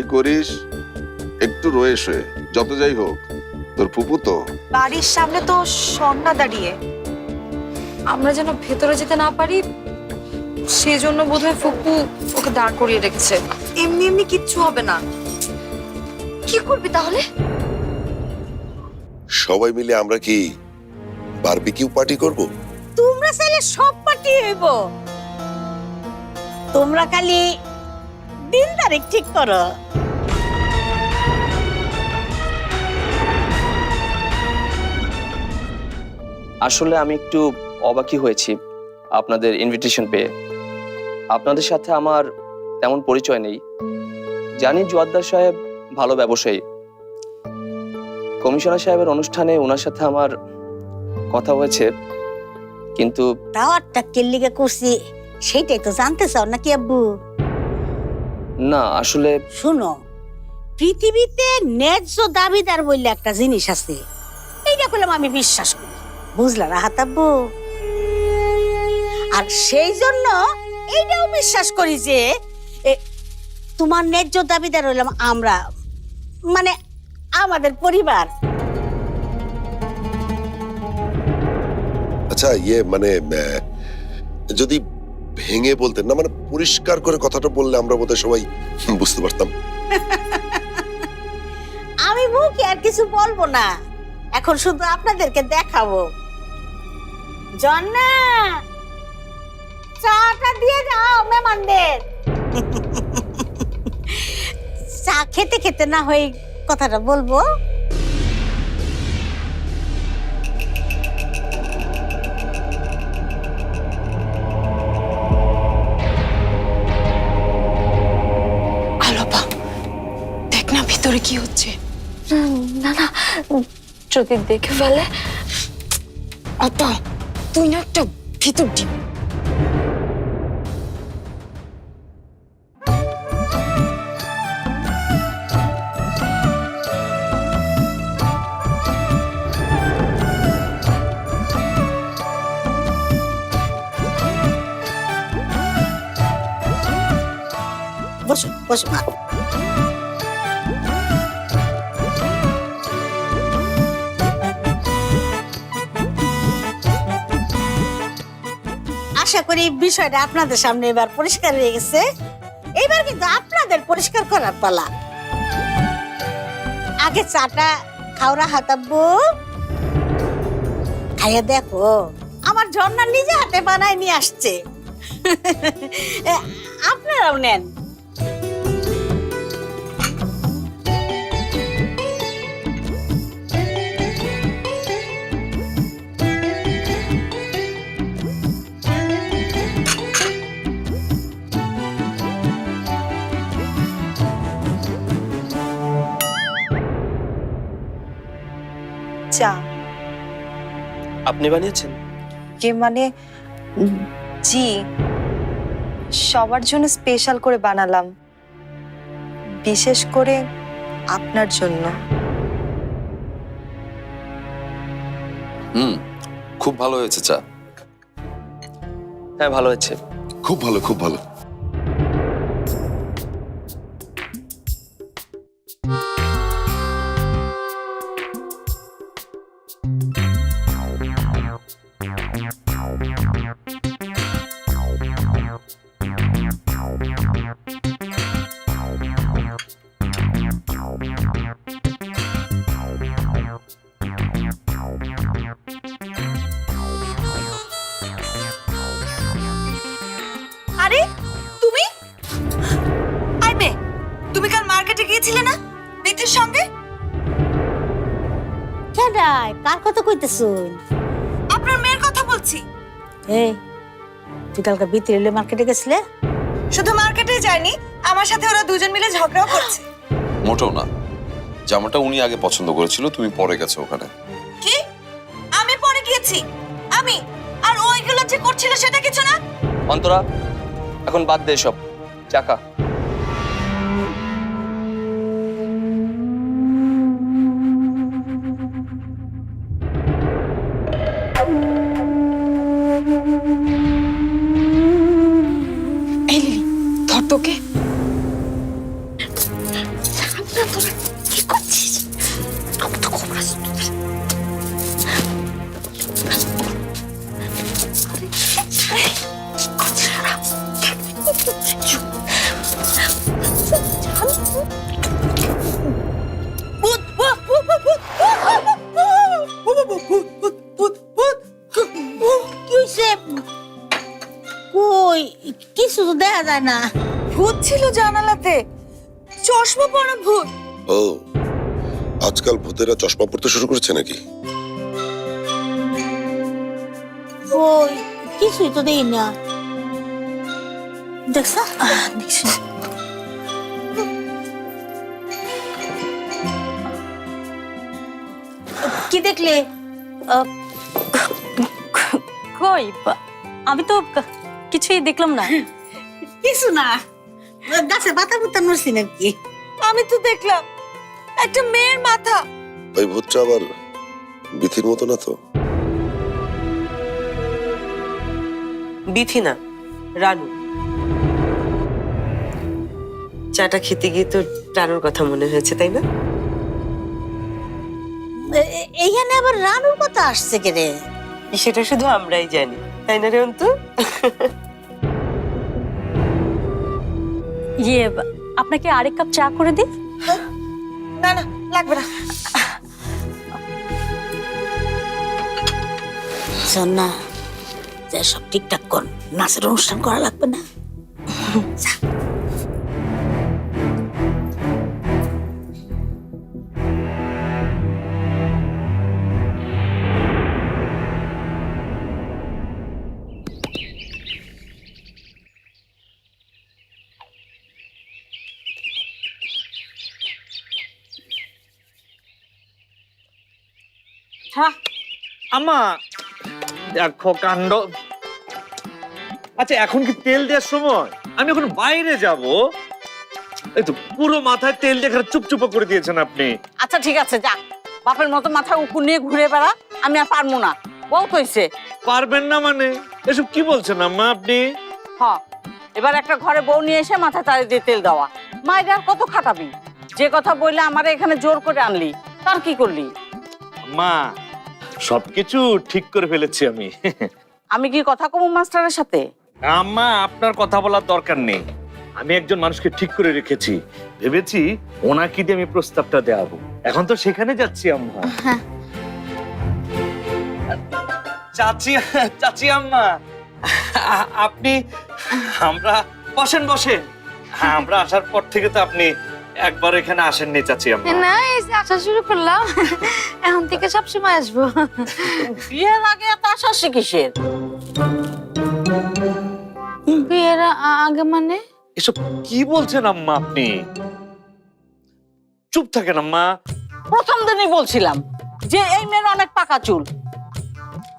যাই করিস একটু রয়ে শোয়ে যত যাই হোক। তোর ফুপু তো। বাড়ির সামনে তো সন্না দাঁড়িয়ে। আমরা যেন ভেতরে যেতে না পারি সেজন্য বোধহয় ফুপু ওকে দাঁড় করিয়ে রেখেছে। এমনি এমনি কিচ্ছু হবে না। কি করবি তাহলে? সবাই মিলে আমরা কি বারবিকিউ পার্টি করব? তোমরা চাইলে সব পার্টি হইব। তোমরা খালি দিন তারিখ ঠিক করো। আসলে আমি একটু অবাকই হয়েছি আপনাদের ইনভিটেশন পেয়ে। আপনাদের সাথে আমার তেমন পরিচয় নেই। জানি জোয়াদ্দার সাহেব ভালো ব্যবসায়ী। কমিশনার সাহেবের অনুষ্ঠানে ওনার সাথে আমার কথা হয়েছে কিন্তু দাওয়াতটা কেল্লিগে করছি সেইটাই তো জানতে চাও নাকি আব্বু? না আসলে শুনো পৃথিবীতে ন্যায্য দাবিদার বললে একটা জিনিস আছে এইটা করলাম আমি বিশ্বাস করি। বুঝলা রাহাত আব্বু আর সেই জন্য এইটাও বিশ্বাস করি যে তোমার ন্যায্য দাবিদার হইলাম আমরা মানে আমাদের পরিবার। আচ্ছা ইয়ে মানে যদি ভেঙে বলতেন না মানে পরিষ্কার করে কথাটা বললে আমরা বোধহয় সবাই বুঝতে পারতাম। আমি মুখে আর কিছু বলব না এখন শুধু আপনাদেরকে দেখাবো। জন্না! চাটা দিয়ে যাও মেহমানদের। চা খেতে খেতে না হয়ে কথাটা বলব। আলোপা দেখ না ভিতরে কি হচ্ছে। না না যদি দেখে ফেলে। আপা তুই না একটা ভিতর ডিম বসো বসো আশা করি বিষয়টা আপনাদের সামনে এবার পরিষ্কার হয়ে গেছে। এবার কিন্তু আপনাদের পরিষ্কার করার পালা। আগে চাটা খাওয়া হাতাব্বু। খাইয়া দেখো, আমার ঝর্ণা নিজে হাতে বানায় নিয়ে আসছে। আপনারাও নেন। চা আপনি বানিয়েছেন? কে মানে? জি। সবার জন্য স্পেশাল করে বানালাম। বিশেষ করে আপনার জন্য। হুম খুব ভালো হয়েছে চা। হ্যাঁ ভালো হয়েছে। খুব ভালো খুব ভালো। এই তুই কালকে বিতিরিলে মার্কেটে গেছিলে? শুধু মার্কেটে যায়নি আমার সাথে ওরা দুজন মিলে ঝগড়াও করছে। মোটেও না। জামাটা উনি আগে পছন্দ করেছিল তুমি পরে গেছো ওখানে। কি? আমি পরে গিয়েছি? আমি? আর ওইগুলো যে করছিল সেটা কিছু না? অন্তরা এখন বাদ দে সব। চাকা কই? কিছু তো দেখা যায় না। ভূত ছিল জানালাতে। চশমা পরা ভূত। ও আজকাল ভূতেরা চশমা পড়তে শুরু করেছে নাকি? কই? কিছুই তো দেই না। দেখছা দেখছি কি দেখলে কই বা- আমি তো ক- কিছুই দেখলাম না কিছু না গাছে পাতা পুতা নড়ছি নাকি আমি তো দেখলাম একটা মেয়ের মাথা ওই ভূতটা আবার বিথির মতো না তো বিথি না রানু চাটা খেতে গিয়ে তো রানুর কথা মনে হয়েছে তাই না? এইখানে আবার রানুর কথা আসছে কে রে সেটা শুধু আমরাই জানি তাই না রে অন্তু ইয়ে আপনাকে আরেক কাপ চা করে দিই? না না লাগবে না। শোন না যে সব ঠিকঠাক কর নাচের অনুষ্ঠান করা লাগবে না। যা। আমা দেখো কাণ্ড। আচ্ছা এখন কি তেল দেওয়ার সময়? আমি এখন বাইরে যাব। এই তো পুরো মাথায় তেল দেখার চুপচুপ করে দিয়েছেন আপনি। আচ্ছা ঠিক আছে যা বাপের মতো মাথা উপর নিয়ে ঘুরে বেড়া আমি আর পারব না। বহুত হয়েছে পারবেন না মানে? এসব কি বলছেন আম্মা আপনি? হ এবার একটা ঘরে বউ নিয়ে এসে মাথা চাড়ে দিয়ে তেল দেওয়া। মায়ের আর কত খাটাবি? যে কথা বললে আমার এখানে জোর করে আনলি তার কি করলি? মা সবকিছু ঠিক করে ফেলেছি আমি। আমি কি কথা কমু মাস্টারের সাথে? আম্মা আপনার কথা বলার দরকার নেই। আমি একজন মানুষকে ঠিক করে রেখেছি। ভেবেছি ওনাকে দিয়ে আমি প্রস্তাবটা দেওয়াবো। এখন তো সেখানে যাচ্ছি আম্মা। চাচি চাচি আম্মা আপনি আমরা বসেন বসেন। হ্যাঁ আমরা আসার পর থেকে তো আপনি একবার এখানে আসেননি চাচি আম্মা। না এই যে আসা শুরু করলাম। এখন থেকে সবসময় আসব। বিয়ের আগে এত আশা কিসের? বিয়ের আ- আগে মানে? এসব কি বলছেন আম্মা আপনি? চুপ থাকেন আম্মা। প্রথম দিনই বলছিলাম যে এই মেয়ের অনেক পাকা চুল।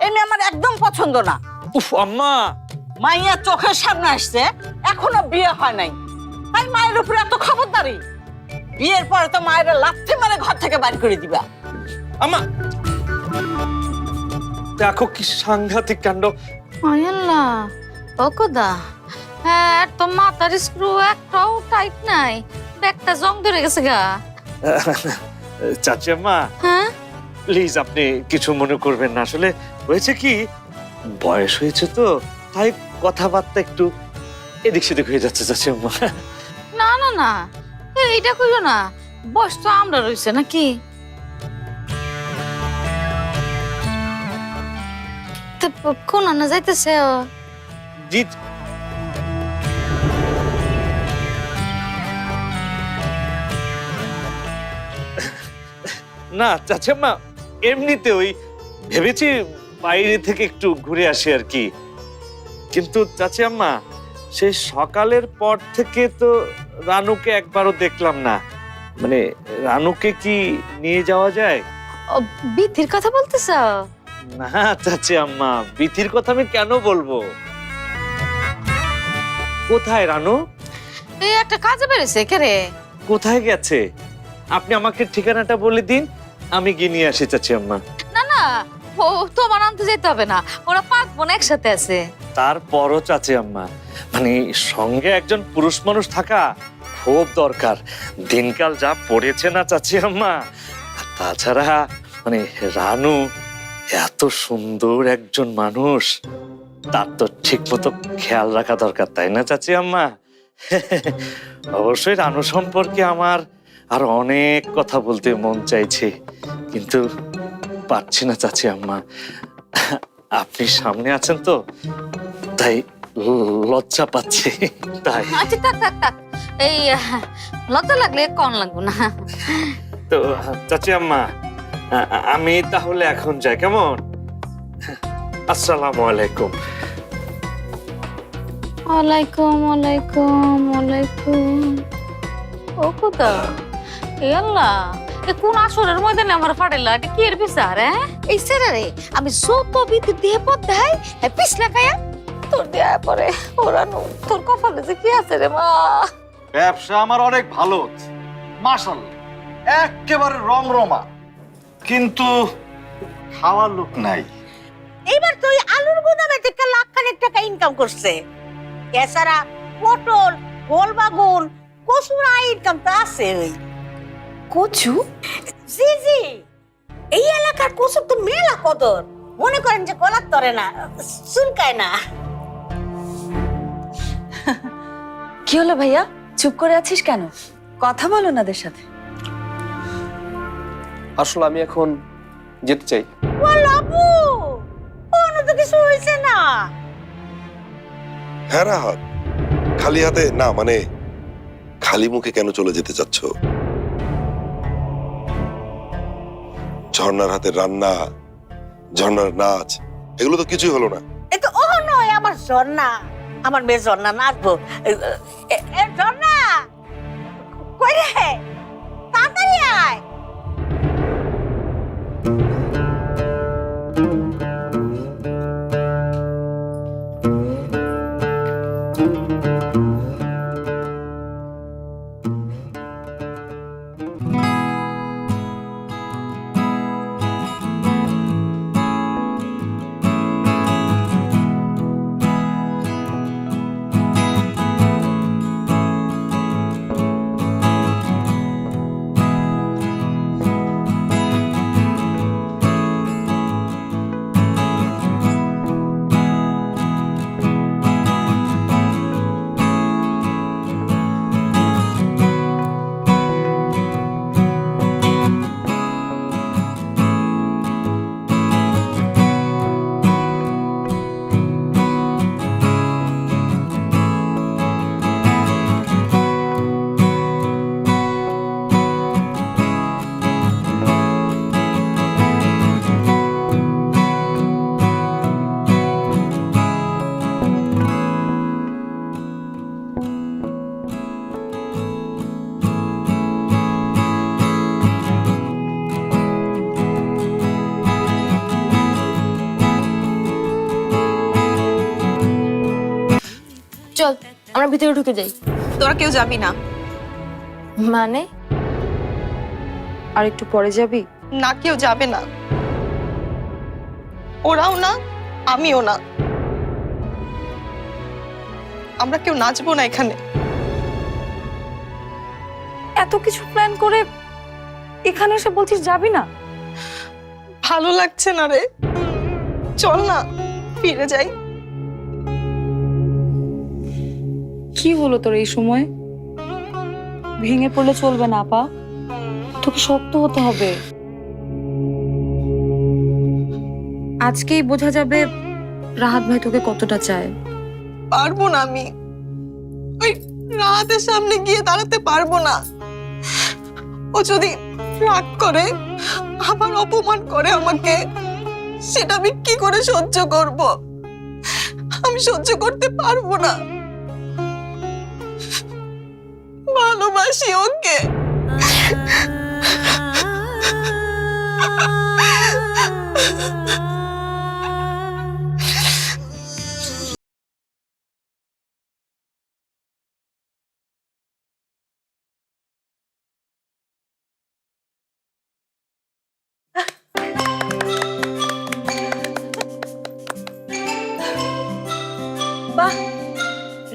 এই মেয়ে আমার একদম পছন্দ না। উফ আম্মা। মাইয়া চোখের সামনে আসছে এখনও বিয়ে হয় নাই। তাই মায়ের উপরে এত খবরদারি। বিয়ের পরে তো মায়ের লাথি মারে ঘর থেকে বাড়ি করে দিবা। আম্মা! দেখো কি সাংঘাতিক কাণ্ড। আল্লাহ ও কোদা হ্যাঁ তো মাথার স্ক্রু একটাও টাইট নাই। ব্যাগটা জং ধরে গেছে গা। চাচি আম্মা হ্যাঁ? প্লিজ আপনি কিছু মনে করবেন না। আসলে হয়েছে কি বয়স হয়েছে তো তাই কথাবার্তা একটু এদিক সেদিক হয়ে যাচ্ছে চাচি আম্মা। না না না। এইটা কইলো না? বয়স তো আমরা রইছে নাকি? কোন যাইতেছে? না এমনিতে ওই ভেবেছি বাইরে থেকে একটু ঘুরে আসি আর কি। কিন্তু চাচি আম্মা সেই সকালের পর থেকে তো রানুকে একবারও দেখলাম না। মানে রানুকে কি নিয়ে যাওয়া যায়? ও, বিধির কথা বলতেছ না চাচি আম্মা বিথির কথা আমি কেন বলব? কোথায় রানু? এই একটা কাজে বেড়েছে কে রে? কোথায় গেছে? আপনি আমাকে ঠিকানাটা বলে দিন আমি গিয়ে নিয়ে আসি চাচি আম্মা। না না ও, তোমার আনতে যেতে হবে না। ওরা পাঁচ বোন একসাথে আছে। তারপরও চাচি আম্মা মানে সঙ্গে একজন পুরুষ মানুষ থাকা খুব দরকার। দিনকাল যা পড়েছে না চাচি আম্মা। তাছাড়া মানে রানু এত সুন্দর একজন মানুষ। তার তো ঠিক মতো খেয়াল রাখা দরকার, তাই না চাচি আম্মা? অবশ্যই রানু সম্পর্কে আমার আর অনেক কথা বলতে মন চাইছে। কিন্তু পারছি না চাচি আম্মা। আপনি সামনে আছেন তো তাই লজ্জা পাচ্ছি তাই। আচ্ছা থাক থাক থাক। এই লজ্জা লাগলে কম লাগবো না। তো চাচি আম্মা আমি তাহলে এখন যাই কেমন? আসসালামু আলাইকুম। ওয়ালাইকুম ওয়ালাইকুম ওয়ালাইকুম। ও কোথা এ আল্লাহ। এ কোন আসরের ময়দানে আমার ফাটাইলা এটা কি এর বিচার হ্যাঁ? এই সেরারে আমি যত বিদ্যুৎ দিয়ে পথ দেয় পিছলা খায়া তোর দেয়া পরে ওরানো তোর কপালে যে কি আছে রে মা? ব্যবসা আমার অনেক ভালো হচ্ছে। মাসাল একেবারে রমরমা কিন্তু খাওয়ার লোক নাই। এইবার তো ওই আলুর গুদামে থেকে লাখ খানেক টাকা ইনকাম করছে। এছাড়া পটল গোল বাগুন কচুর ইনকাম তো আছে ওই কচু? জি জি। এই এলাকার কচুর তো মেলা কদর। মনে করেন যে গলার তরে না চুলকায় না। কি হলো ভাইয়া? চুপ করে আছিস কেন? কথা বলো নাদের সাথে। আসলে আমি এখন যেতে চাই। ও লাবু কোনো তো কিছু হয়েছে না। হ্যাঁ রাহাত। খালি হাতে না মানে খালি মুখে কেন চলে যেতে চাচ্ছ? ঝর্ণার হাতে রান্না, ঝর্ণার নাচ, এগুলো তো কিছুই হলো না। এ তো ও নয়, আমার ঝর্ণা। আমার মেয়ে ঝর্ণা, নাচবো। এ- ঝর্ণা! কই রে? তাড়াতাড়ি আয়! আমরা ভিতরে ঢুকে যাই। তোরা কেউ যাবি না। মানে? আর একটু পরে যাবি? না কেউ যাবে না। ওরাও না আমিও না। আমরা কেউ নাচবো না এখানে। এত কিছু প্ল্যান করে এখানে এসে বলছিস যাবি না? ভালো লাগছে না রে। চল না ফিরে যাই। কি হলো তোর এই সময়? ভেঙে পড়লে চলবে না, আপা। তোকে শক্ত হতে হবে। আজকেই বোঝা যাবে রাহাত ভাই তোকে কতটা চায়। পারব না আমি। ওই রাতের সামনে গিয়ে দাঁড়াতে পারব না। ও যদি রাগ করে, আবার অপমান করে আমাকে, সেটা আমি কি করে সহ্য করব? আমি সহ্য করতে পারব না। ভালোবাসি ওকে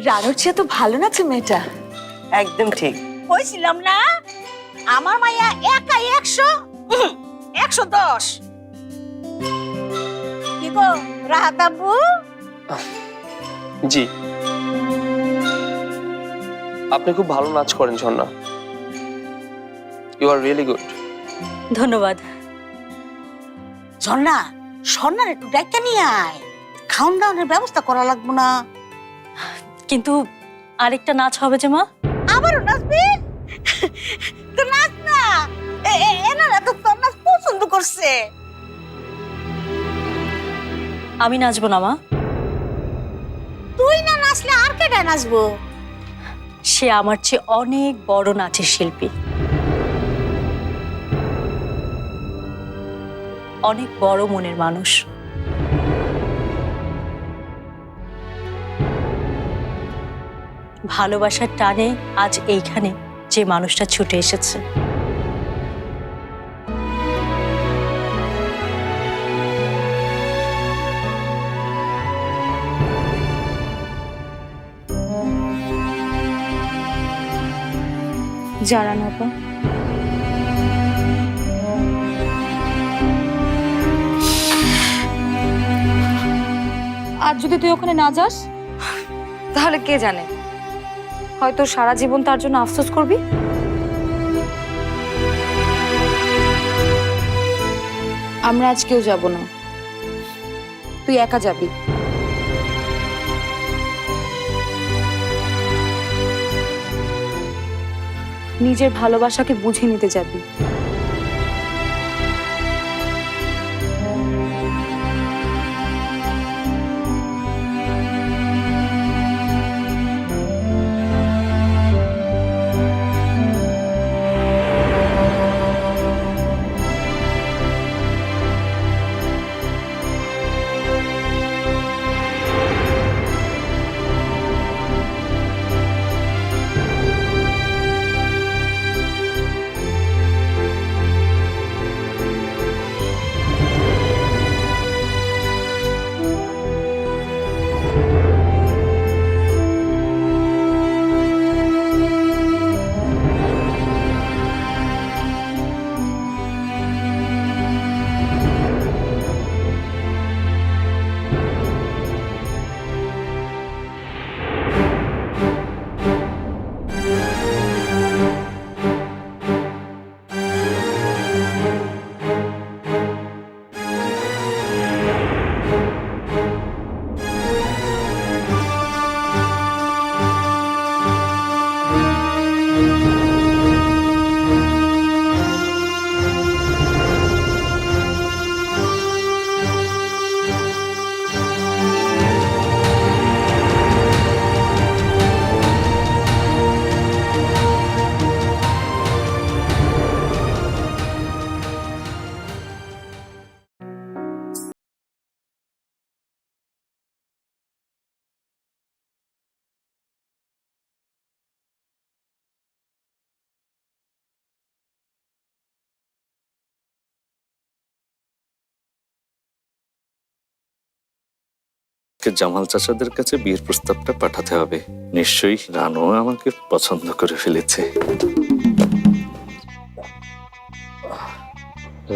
রানুর চেয়ে তো ভালো নাচে মেয়েটা। একদম ঠিক। কইছিলাম না? আমার মাইয়া একাই একশো একশো দশ। কি গো রাহাত আব্বু? জি। আপনি খুব ভালো নাচ করেন Jharna. You are really good ধন্যবাদ। ঝর্ণা স্বর্ণার একটু ডাক্তার নিয়ে আয়। খাওন দাওয়ানোর ব্যবস্থা করা লাগবো না। কিন্তু আরেকটা নাচ হবে যে মা? আবারও নাচবে? তো নাচ না এনারা তো তোর নাচ পছন্দ করছে। আমি নাচবো না মা। তুই না নাচলে আর কেটা নাচবো? সে আমার চেয়ে অনেক বড় নাচের শিল্পী। অনেক বড় মনের মানুষ। ভালোবাসার টানে আজ এইখানে যে মানুষটা ছুটে এসেছে। যারা আপা আর যদি তুই ওখানে না যাস, তাহলে কে জানে? হয়তো সারা জীবন তার জন্য আফসোস করবি? আমরা আজ কেউ যাব না। তুই একা যাবি। নিজের ভালোবাসাকে বুঝে নিতে যাবি। জামাল চাচাদের কাছে বিয়ের প্রস্তাবটা পাঠাতে হবে। নিশ্চয়ই রানু আমাকে পছন্দ করে ফেলেছে।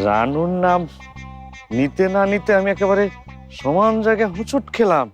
রানুর নাম নিতে না নিতে আমি একেবারে সমান জায়গায় হুচুট খেলাম।